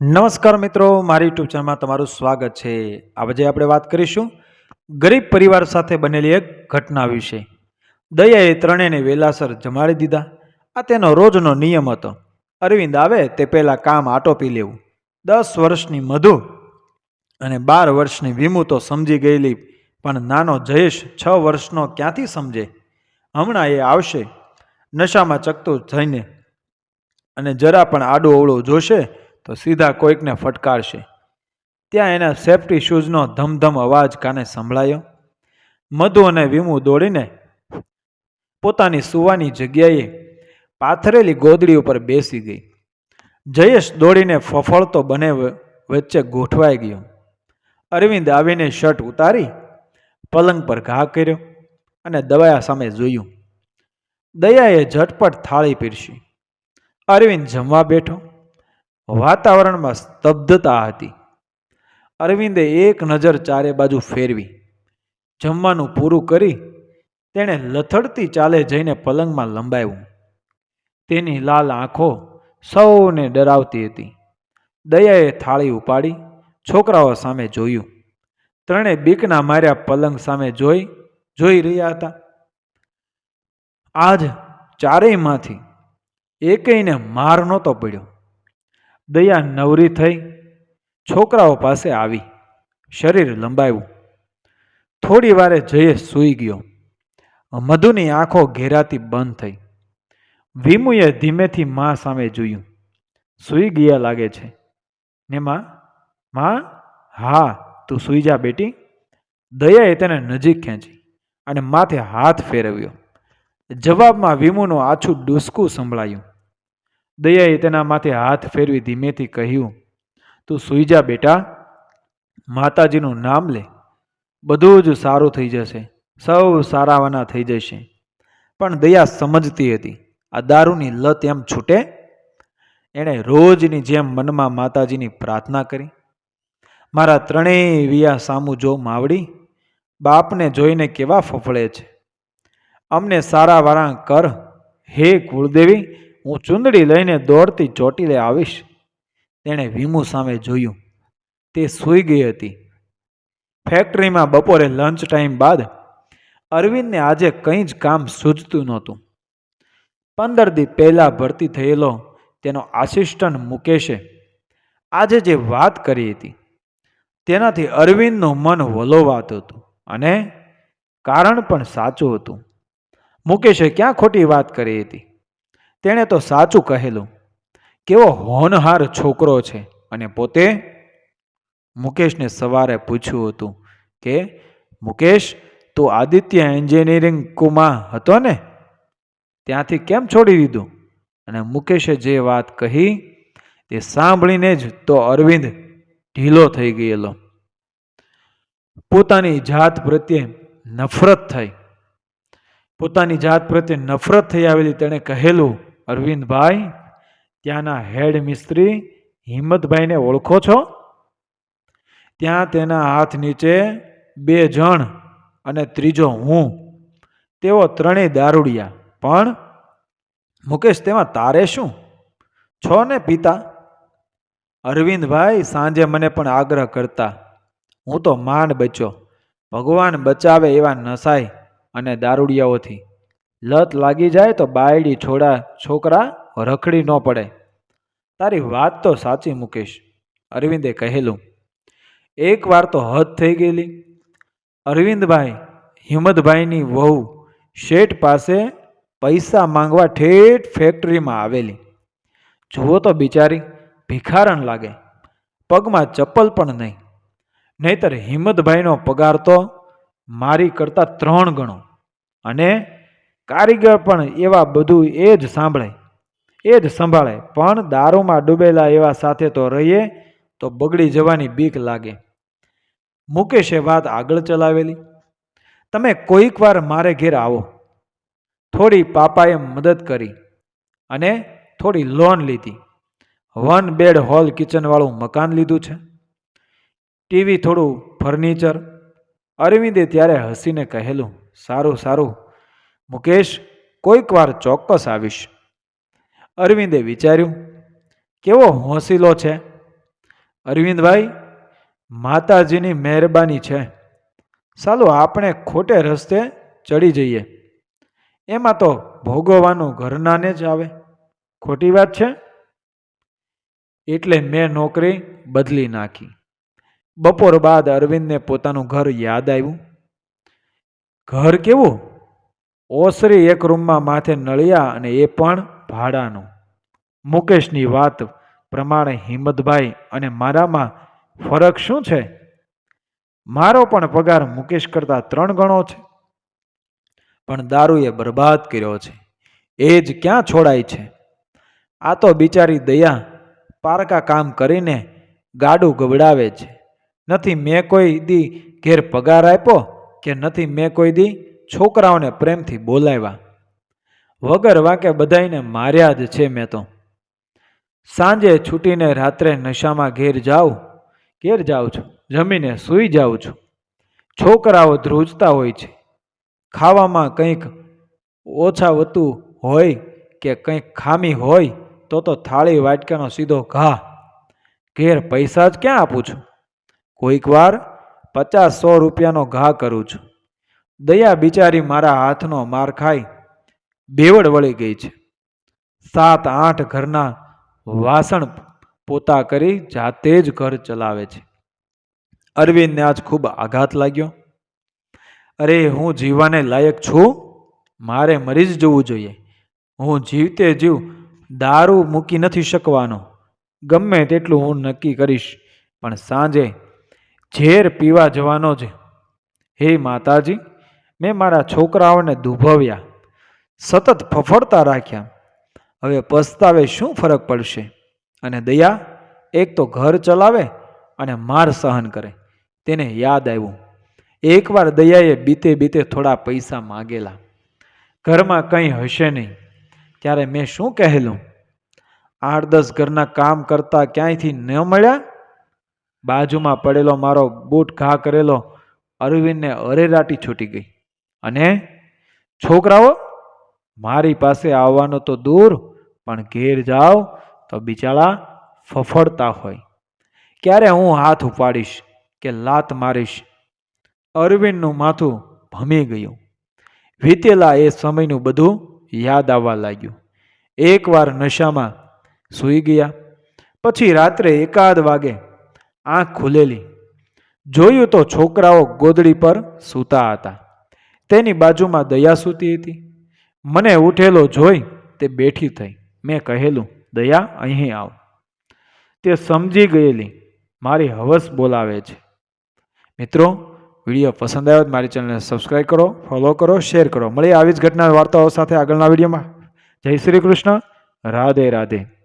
નમસ્કાર મિત્રો, મારી યુટ્યુબ ચેનલમાં તમારું સ્વાગત છે. આજે આપણે વાત કરીશું, ગરીબ પરિવાર સાથે બનેલી એક ઘટના વિશે. દયાએ ત્રણેયને વેલાસર જમાડી દીધા. આ તેનો રોજનો નિયમ હતો. અરવિંદ આવે તે પહેલાં કામ આટોપી લેવું. દસ વર્ષની મધુ અને બાર વર્ષની વિમુ તો સમજી ગયેલી, પણ નાનો જયેશ છ વર્ષનો ક્યાંથી સમજે? હમણાં એ આવશે. નશામાં ચકતું થઈને અને જરા પણ આડું અવળું જોશે તો સીધા કોઈકને ફટકારશે. ત્યાં એના સેફટી શૂઝનો ધમધમ અવાજ કાને સંભળાયો? મધુ અને વિમુ દોડીને પોતાની સુવાની જગ્યાએ પાથરેલી ગોદડી ઉપર બેસી ગઈ. જયેશ દોડીને ફફળતો બને વચ્ચે ગોઠવાઈ ગયો. અરવિંદ આવીને શર્ટ ઉતારી, પલંગ પર ઘા કર્યો અને દવાયા સામે જોયું. દયાએ ઝટપટ થાળી પીરસી અરવિંદ જમવા બેઠો. વાતાવરણમાં સ્તબ્ધતા હતી. અરવિંદે એક નજર ચારે બાજુ ફેરવી. જમવાનું પૂરું કરી તેણે લથડતી ચાલે જઈને પલંગમાં લંબાવ્યું. તેની લાલ આંખો સૌને ડરાવતી હતી. દયાએ થાળી ઉપાડી છોકરાઓ સામે જોયું. ત્રણે બીકના માર્યા પલંગ સામે જોઈ જોઈ રહ્યા હતા. આજ ચારેયમાંથી એકેયને માર નહોતો પડ્યો. દયા નવરી થઈ છોકરાઓ પાસે આવી. શરીર લંબાવ્યું થોડી વારે જયેશ સૂઈ ગયો. મધુની આંખો ઘેરાતી બંધ થઈ. વિમુએ ધીમેથી મા સામે જોયું. સૂઈ ગયા લાગે છે. ને માં માં, હા, તું સૂઈ જા બેટી. દયાએ તેને નજીક ખેંચી અને માથે હાથ ફેરવ્યો. જવાબમાં વિમુનું આછું ડૂસકું સંભળાયું. દયાએ તેના માથે હાથ ફેરવી ધીમેથી કહ્યું, તું સૂઈ જા બેટા, માતાજીનું નામ લે. બધું જ સારું થઈ જશે. સૌ સારાવાના થઈ જશે. પણ દયા સમજતી હતી, આ દારૂની લત એમ છૂટે? એણે રોજની જેમ મનમાં માતાજીની પ્રાર્થના કરી. મારા ત્રણેય વિયા સામું જો માવડી, બાપને જોઈને કેવા ફફળે છે? અમને સારા વારા કર. હે કુળદેવી હું ચુંદડી લઈને દોડતી ચોટીલે આવીશ. તેણે વિમુ સામે જોયું. તે સૂઈ ગઈ હતી. ફેક્ટરીમાં બપોરે લંચ ટાઈમ બાદ અરવિંદને આજે કંઈ જ કામ સૂઝતું નહોતું. પંદર દી પહેલાં ભરતી થયેલો તેનો આસિસ્ટન્ટ મુકેશે આજે જે વાત કરી હતી, તેનાથી અરવિંદનું મન વલોવાતું હતું અને કારણ પણ સાચું હતું. મુકેશે ક્યાં ખોટી વાત કરી હતી? તેણે તો સાચું કહેલું. કેવો હોનહાર છોકરો છે. અને પોતે મુકેશને સવારે પૂછ્યું હતું કે, મુકેશ, તું આદિત્ય એન્જિનિયરિંગ કુમાં હતો ને? ત્યાંથી કેમ છોડી દીધું? અને મુકેશે જે વાત કહી, તે સાંભળીને જ તો અરવિંદ ઢીલો થઈ ગયેલો. પોતાની જાત પ્રત્યે નફરત થઈ. પોતાની જાત પ્રત્યે નફરત થઈ આવેલી તેણે કહેલું અરવિંદભાઈ, ત્યાંના હેડ મિસ્ત્રી હિંમતભાઈને ઓળખો છો? ત્યાં તેના હાથ નીચે બે જણ અને ત્રીજો હું. તેઓ ત્રણેય દારૂડિયા. પણ મુકેશ, તેમાં તારે શું? છો ને પિતા? અરવિંદભાઈ સાંજે મને પણ આગ્રહ કરતા, હું તો માંડ બચ્યો. ભગવાન બચાવે એવા નસાય અને દારૂડિયાઓથી. લત લાગી જાય તો બાયડી છોડા છોકરા રખડી ન પડે. તારી વાત તો સાચી મુકેશ, અરવિંદે કહેલું. એકવાર તો હદ થઈ ગયેલી. અરવિંદભાઈ, હિંમતભાઈની વહુ શેઠ પાસે પૈસા માંગવા ઠેઠ ફેક્ટરીમાં આવેલી. જુઓ તો બિચારી, ભિખારણ લાગે. પગમાં ચપ્પલ પણ નહીં. નહીતર હિંમતભાઈનો પગાર તો મારી કરતાં ત્રણ ગણો. અને કારીગર પણ એવા બધું એ જ સાંભળે, એ જ સંભાળે. પણ દારૂમાં ડૂબેલા એવા સાથે તો રહીએ તો બગડી જવાની બીક લાગે. મુકેશે વાત આગળ ચલાવેલી, તમે કોઈક વાર મારે ઘેર આવો. થોડી પાપાએ મદદ કરી અને થોડી લોન લીધી. વન બેડ હોલ કિચનવાળું મકાન લીધું છે. ટીવી થોડું ફર્નિચર. અરવિંદે ત્યારે હસીને કહેલું, સારું સારું મુકેશ, કોઈક વાર ચોક્કસ આવીશ. અરવિંદે વિચાર્યું, કેવો હોંસીલો છે. અરવિંદભાઈ, માતાજીની મહેરબાની છે. ચાલો આપણે ખોટે રસ્તે ચડી જઈએ. એમાં તો ભોગવવાનું ઘરનાને જ આવે. ખોટી વાત છે? એટલે મેં નોકરી બદલી નાખી. બપોર બાદ અરવિંદને પોતાનું ઘર યાદ આવ્યું. ઘર કેવું? ઓસરી એક રૂમમાં માથે નળિયા અને એ પણ ભાડાનું. મુકેશની વાત પ્રમાણે હિંમતભાઈ અને મારામાં ફરક શું છે? મારો પણ પગાર મુકેશ કરતાં ત્રણ ગણો છે. પણ દારૂએ બરબાદ કર્યો છે. એ જ ક્યાં છોડાય છે? આ તો બિચારી દયા પારકા કામ કરીને ગાડું ગબડાવે છે. નથી મેં કોઈ દી ઘેર પગાર આપ્યો કે નથી મેં કોઈ દી છોકરાઓને પ્રેમથી બોલાવ્યા. વગર વાંકે બધાયને માર્યા જ છે મેં તો. સાંજે છૂટીને રાત્રે નશામાં ઘેર જાઉં ઘેર જાઉં છું, જમીને સૂઈ જાઉં છું. છોકરાઓ ધ્રુજતા હોય છે. ખાવામાં કંઈક ઓછા વતું હોય કે કંઈક ખામી હોય, તો તો થાળી વાટકાનો સીધો ઘા. ઘેર પૈસા જ ક્યાં આપું છું? કોઈક વાર પચાસ સો રૂપિયાનો ઘા કરું છું. દયા બિચારી મારા હાથનો માર ખાઈ બેવડ વળી ગઈ છે. સાત આઠ ઘરના વાસણ પોતા કરી જાતે જ ઘર ચલાવે છે. અરવિંદને આજ ખૂબ આઘાત લાગ્યો. અરે, હું જીવવાને લાયક છું? મારે મરી જ જવું જોઈએ. હું જીવતે જીવ દારૂ મૂકી નથી શકવાનો. ગમે તેટલું હું નક્કી કરીશ, પણ સાંજે ઝેર પીવા જવાનો જ. હે માતાજી મેં મારા છોકરાઓને દુભવ્યા, સતત ફફડતા રાખ્યા. હવે પસ્તાવે શું ફરક પડશે? અને દયા એક તો ઘર ચલાવે અને માર સહન કરે. તેને યાદ આવ્યું. એકવાર દયાએ બીતે બીતે થોડા પૈસા માગેલા. ઘરમાં કંઈ હશે નહીં. ત્યારે મેં શું કહેલું? આઠ દસ ઘરના કામ કરતા ક્યાંયથી ન મળ્યા? બાજુમાં પડેલો મારો બૂટ ઘા કરેલો અરવિંદને અરેરાટી છૂટી ગઈ. અને છોકરાઓ, મારી પાસે આવવાનો તો દૂર, પણ ઘેર જાઓ તો બિચારા ફફડતા હોય. ક્યારે હું હાથ ઉપાડીશ કે લાત મારીશ? અરવિંદનું માથું ભમી ગયું. વીતેલા એ સમયનું બધું યાદ આવવા લાગ્યું. એકવાર નશામાં સૂઈ ગયા. પછી રાત્રે એકાદ વાગે આંખ ખુલેલી. જોયું તો છોકરાઓ ગોદડી પર સૂતા હતા. તેની બાજુમાં દયા સૂતી હતી. મને ઉઠેલો જોઈ તે બેઠી થઈ. મેં કહેલું, દયા, અહીં આવ. તે સમજી ગયેલી, મારી હવસ બોલાવે છે. મિત્રો, વીડિયો પસંદ આવ્યો મારી ચેનલને સબસ્ક્રાઈબ કરો ફોલો કરો શેર કરો. મળીએ આવી જ ઘટના વાર્તાઓ સાથે આગળના વિડીયોમાં. જય શ્રી કૃષ્ણ. રાધે રાધે.